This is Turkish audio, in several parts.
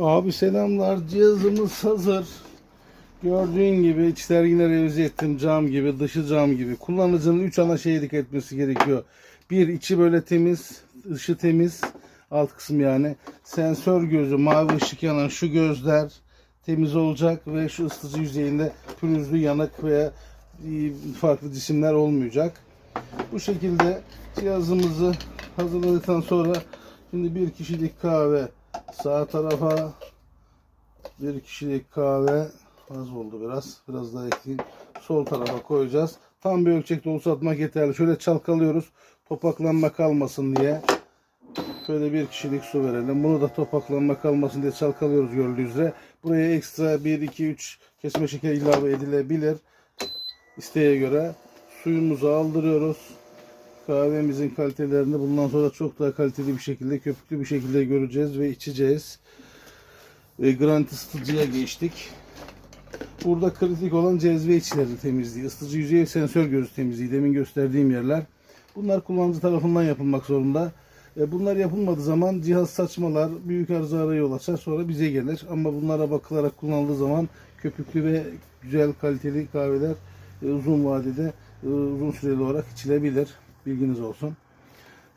Abi selamlar. Cihazımız hazır. Gördüğün gibi yine revize ettim cam gibi, dışı cam gibi. Kullanıcının 3 ana şeye dikkat etmesi gerekiyor. Bir, içi böyle temiz, dışı temiz. Alt kısım yani. Sensör gözü, mavi ışık yanan şu gözler temiz olacak ve şu ısıtıcı yüzeyinde pürüzlü, yanık veya e, farklı cisimler olmayacak. Bu şekilde cihazımızı hazırladıktan sonra şimdi bir kişilik kahve sağ tarafa bir kişilik kahve az oldu biraz. Biraz daha ekleyeyim. Sol tarafa koyacağız. Tam bir ölçekte olsa atmak yeterli. Şöyle çalkalıyoruz. Topaklanma kalmasın diye. Şöyle bir kişilik su verelim. Bunu da topaklanma kalmasın diye çalkalıyoruz gördüğünüz üzere. Buraya ekstra 1, 2, 3 kesme şekeri ilave edilebilir. İsteğe göre suyumuzu aldırıyoruz. Kahvemizin kalitelerini bundan sonra çok daha kaliteli bir şekilde, köpüklü bir şekilde göreceğiz ve içeceğiz. E, Grant ısıtıcıya geçtik. Burada kritik olan cezve içleri temizliği, ısıtıcı yüzey sensör gözü temizliği, demin gösterdiğim yerler. Bunlar kullanıcı tarafından yapılmak zorunda. E, Bunlar yapılmadığı zaman cihaz saçmalar, büyük arızalara yol açar, sonra bize gelir. Ama bunlara bakılarak kullanıldığı zaman köpüklü ve güzel kaliteli kahveler e, uzun vadede, e, uzun süreli olarak içilebilir. Bilginiz olsun.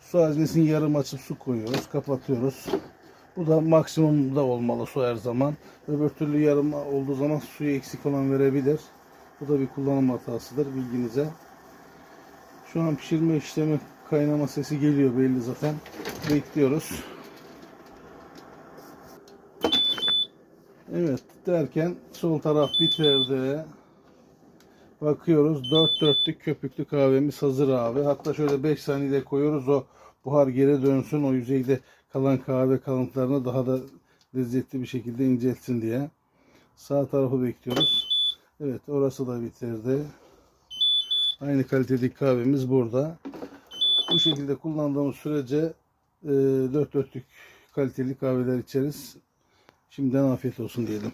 Su haznesini yarım açıp su koyuyoruz, kapatıyoruz. Bu da maksimumda olmalı su her zaman. Öbür türlü yarım olduğu zaman suyu eksik olan verebilir. Bu da bir kullanım hatasıdır bilginize. Şu an pişirme işlemi kaynama sesi geliyor belli zaten. Bekliyoruz. Evet derken sol taraf bitirdi. Bakıyoruz dört dörtlük köpüklü kahvemiz hazır abi. Hatta şöyle 5 saniyede koyuyoruz o buhar geri dönsün o yüzeyde kalan kahve kalıntılarını daha da lezzetli bir şekilde inceltsin diye. Sağ tarafı bekliyoruz. Evet orası da bitirdi. Aynı kalitedeki kahvemiz burada. Bu şekilde kullandığımız sürece e, dört dörtlük kaliteli kahveler içeriz. Şimdiden afiyet olsun diyelim.